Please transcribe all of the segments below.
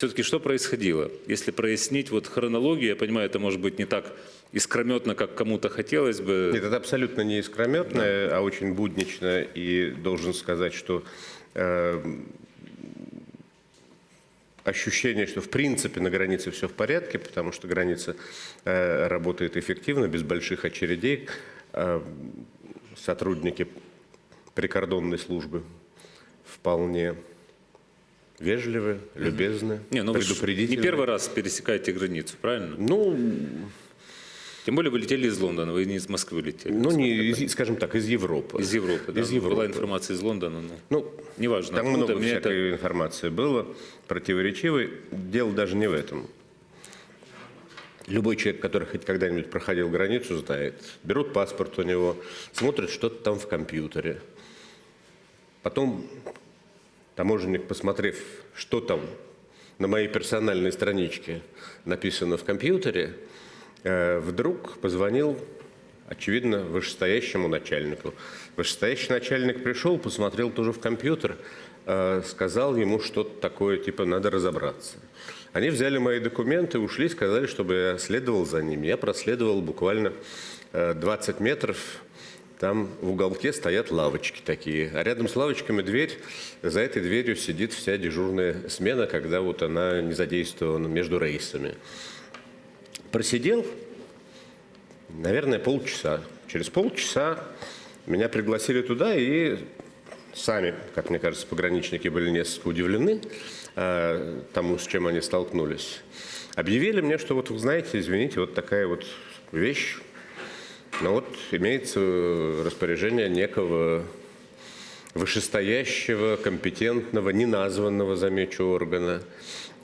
Все-таки что происходило? Если прояснить вот хронологию, я понимаю, это может быть не так искрометно, как кому-то хотелось бы. Нет, это абсолютно не искрометное, а очень буднично. И должен сказать, что э, ощущение, что в принципе на границе все в порядке, потому что граница э, работает эффективно, без больших очередей. Э, сотрудники прикордонной службы вполне вежливы, любезны, Не, ну вы ж не предупредительны. первый раз пересекаете границу, правильно? Ну, Тем более вы летели из Лондона, вы не из Москвы летели. ну не, из- скажем так, из Европы. Из Европы, да. Из Была Европы. информация из Лондона, ну, Ну, неважно. Там много мне это- всякой информации было, противоречивой. Дело даже не в этом. Любой человек, который хоть когда-нибудь проходил границу, знает. Берут паспорт у него, смотрят что-то там в компьютере. Потом таможенник, посмотрев, что там на моей персональной страничке написано в компьютере, э, вдруг позвонил, очевидно, вышестоящему начальнику. Вышестоящий начальник пришел, посмотрел тоже в компьютер, э, сказал ему что-то такое, типа, надо разобраться. Они взяли мои документы, ушли, сказали, чтобы я следовал за ними. Я проследовал буквально э, 20 метров, там в уголке стоят лавочки такие, а рядом с лавочками дверь. За этой дверью сидит вся дежурная смена, когда вот она не задействована между рейсами. Просидел, наверное, полчаса. Через полчаса меня пригласили туда, и сами, как мне кажется, пограничники были несколько удивлены э, тому, с чем они столкнулись. Объявили мне, что вот, вы знаете, извините, вот такая вот вещь, но вот имеется распоряжение некого вышестоящего, компетентного, неназванного, замечу, органа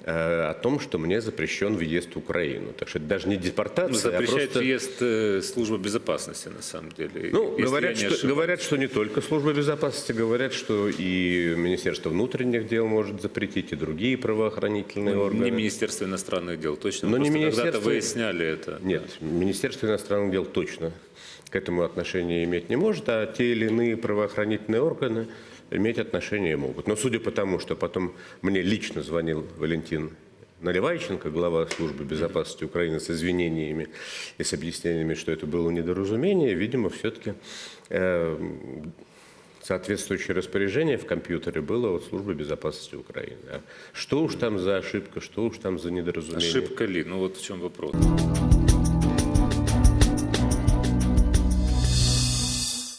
о том, что мне запрещен въезд в Украину. Так что это даже не депортация, Ну, а запрещает просто... въезд э, служба безопасности, на самом деле. Ну, говорят что, говорят, что не только служба безопасности, говорят, что и Министерство внутренних дел может запретить, и другие правоохранительные органы. Не Министерство иностранных дел, точно. Но не просто когда-то Министерство- выясняли это. Нет, Министерство иностранных дел точно к этому отношения иметь не может, а те или иные правоохранительные органы иметь отношение могут. Но судя по тому, что потом мне лично звонил Валентин Наливайченко, глава службы безопасности Украины, с извинениями и с объяснениями, что это было недоразумение, видимо, все-таки соответствующее распоряжение в компьютере было от службы безопасности Украины. А что уж там за ошибка, что уж там за недоразумение? Ошибка ли? Ну вот в чем вопрос.